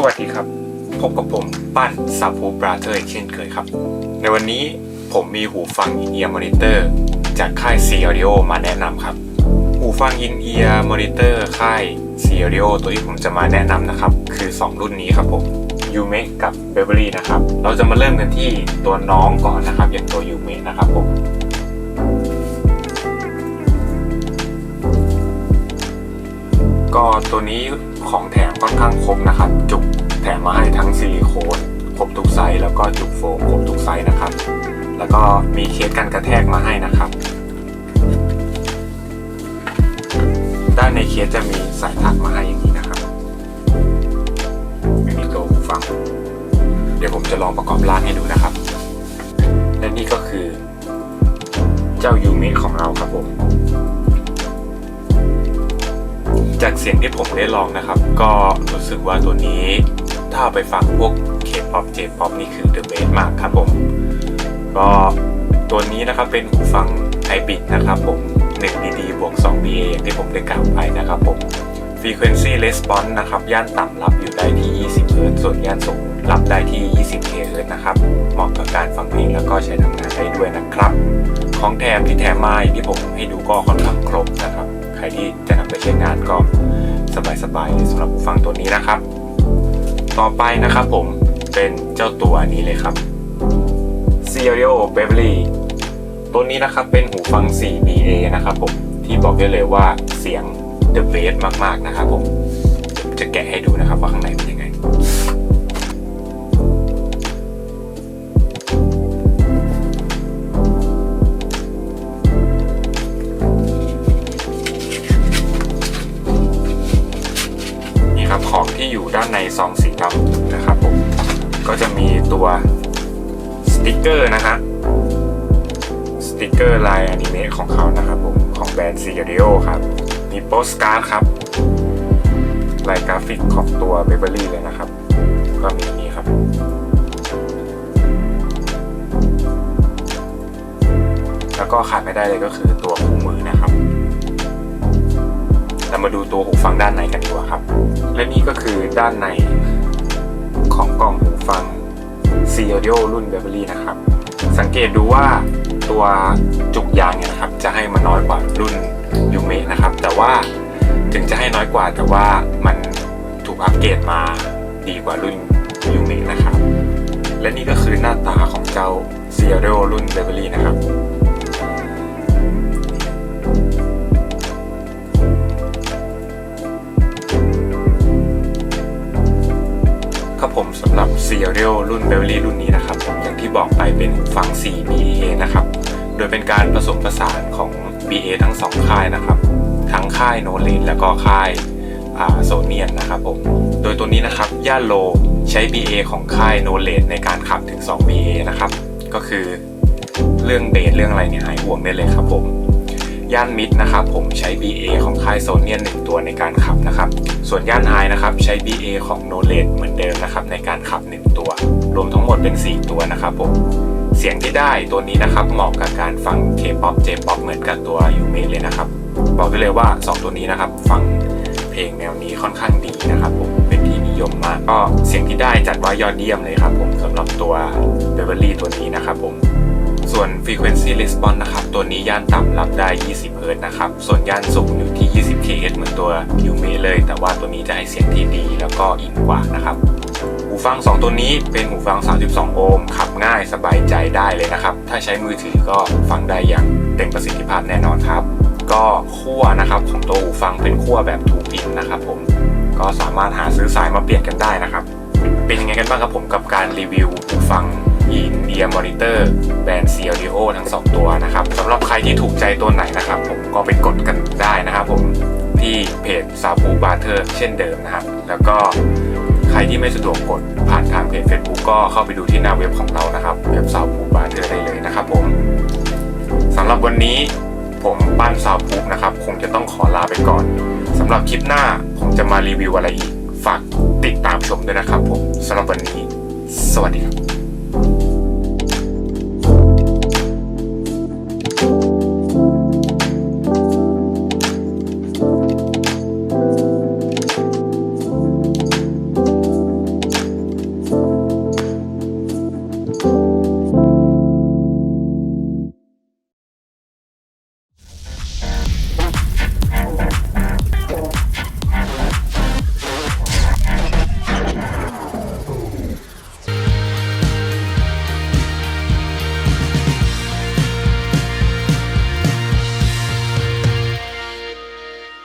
สวัสดีครับ พบกับผมปั้นซาพูบราเธอร์เช่นเคยครับ ในวันนี้ผมมีหูฟังอินเอียร์มอนิเตอร์จากค่าย C Audio มาแนะนำครับ หูฟังอินเอียร์มอนิเตอร์ค่าย C Audio ตัวที่ผมจะมาแนะนำนะครับ คือ 2 รุ่นนี้ครับผม u m e กับ b e v e r l y นะครับ เราจะมาเริ่มกันที่ตัวน้องก่อนนะครับ อย่างตัว u m e นะครับผม ตัวนี้ของแถมค่อนข้างครบนะครับ จุกแถมมาให้ทั้งซิลิโคนครบทุกไซส์แล้วก็จุกโฟมครบทุกไซส์นะครับ แล้วก็มีเคสกันกระแทกมาให้นะครับด้านในเคสจะมีสายถักมาให้อย่างนี้นะครับมีตัวหูฟัง เดี๋ยวผมจะลองประกอบร่างให้ดูนะครับ และนี่ก็คือ เจ้ายูมิของเราครับผม จากเสียงที่ผมได้ลองนะครับ ก็รู้สึกว่าตัวนี้ ถ้าไปฟังพวกเคป๊อปเจป๊อปนี่คือเดอะเบสมากครับผม ก็ตัวนี้นะครับเป็นหูฟังไฮบริดนะครับผม1 DD บวก2 BA อย่างที่ผมได้กล่าวไปนะครับผม Frequency Response นะครับ ย่านต่ำรับอยู่ได้ที่ 20 Hz ส่วนย่านสูงรับได้ที่ 20 Hz นะครับ เหมาะกับการฟังเพลงแล้วก็ใช้ทำงานได้ด้วยนะครับ ของแถมที่แถมมาอย่างที่ผมให้ดูก็ค่อนข้างครบนะครับ ใครที่จะนำไปใช้งานก็ สบายๆเลยสำหรับหูฟังตัวนี้นะครับ ต่อไปนะครับผมเป็นเจ้าตัวนี้เลยครับ s e r i o Beverly ตัวนี้นะครับเป็นหูฟัง 4BA นะครับผมที่บอกได้เลยว่าเสียง The Bass มากๆนะครับผมจะแกะให้ดูนะครับว่าข้างในเป็นยังไง ของที่อยู่ด้านในซองสีดำนะครับผมก็จะมีตัวสติกเกอร์นะฮะสติกเกอร์ลายอนิเมะของเขานะครับผมของแบรนด์ซีเรียลครับมีโปสการ์ดครับลายกราฟิกของตัวเบเบอรี่เลยนะครับ ก็มีนี่ครับ แล้วก็ขาดไม่ได้เลยก็คือตัวคู่มือนะครับ เรามาดูตัวหูฟังด้านในกันดีกว่าครับ และนี่ก็คือด้านในของกล่องหูฟัง C Audio รุ่น b e v e r l y นะครับ สังเกตดูว่าตัวจุกยางเนี่ยนะครับ จะให้มันน้อยกว่ารุ่น u m e นะครับ แต่ว่าถึงจะให้น้อยกว่าแต่ว่ามันถูกอัปเกรดมาดีกว่ารุ่น u m e นะครับ และนี่ก็คือหน้าตาของเจ้า C Audio รุ่น b e v e r l y นะครับ ผมสำหรับ c e r i a l รุ่น b e v e r l y รุ่นนี้นะครับผมอย่างที่บอกไปเป็นหูฟัง4 BA นะครับ โดยเป็นการผสมผสานของ BA ทั้ง 2 ค่ายนะครับ ทั้งค่ายโนเลนแล้วก็ค่ายโซเนียนนะครับผม โดยตัวนี้นะครับย่านโลใช้ BA ของค่ายโนเลนในการขับถึง 2 BA นะครับ ก็คือเรื่องเบสเรื่องอะไรเนี่ยหายห่วงได้เลยครับผมย่านมิดนะครับผมใช้ BA ของค่ายโซเนียน1ตัวในการขับนะครับ ส่วนย่านไฮนะครับใช้ BA ของโนเล e เหมือนเดิมนะครับ ดเป็น 4 ตัวนะครับผม เสียงที่ได้ตัวนี้นะครับเหมาะกับการฟัง K-POP J-POP เหมือนกับตัวยูเมเลยนะครับ บอกได้เลยว่า 2 ตัวนี้นะครับ ฟังเพลงแนวนี้ค่อนข้างดีนะครับผม เป็นที่นิยมมาก ก็เสียงที่ได้จัดว่ายอดเยี่ยมเลยครับผมสำหรับตัว Beverly ตัวนี้นะครับผมส่วน Frequency Response นะครับ ตัวนี้ย่านต่ำรับได้ 20 Hz นะครับ ส่วนย่านสูงอยู่ที่ 20 kHz เหมือนตัว u m e เลย แต่ว่าตัวนี้จะให้เสียงที่ดีแล้วก็อินกว่านะครับ ฟัง 2 ตัวนี้เป็นหูฟัง 32 โอห์มขับง่ายสบายใจได้เลยนะครับ ถ้าใช้มือถือก็ฟังได้อย่างเต็มประสิทธิภาพแน่นอนครับ ก็ขั้วนะครับของตัวหูฟังเป็นขั้วแบบถูกพินนะครับผมก็สามารถหาซื้อสายมาเปลี่ยนกันได้นะครับ เป็นยังไงกันบ้างครับผมกับการรีวิวหูฟังอินเดียมอนิเตอร์แบรนด์ c ี o ทั้ง 2 ตัวนะครับสำหรับใครที่ถูกใจตัวไหนนะครับ ผมก็ไปกดกันได้นะครับผมที่เพจซาบูบาเทอร์เช่นเดิมนะครับแล้วก็ รที่ไม่สะดวกกดผ่านทางเพจ Facebook ก็เข้าไปดูที่หน้าเว็บของเรานะครับ เว็บสาวภูบาเทอร์ได้เลยนะครับผมสำหรับวันนี้ผมปั้นสาวพูบนะครับ คงจะต้องขอลาไปก่อนสำหรับคลิปหน้าผมจะมารีวิวอะไรอีก ฝากติดตามชมด้วยนะครับผมสำหรับวันนี้ สวัสดีครับ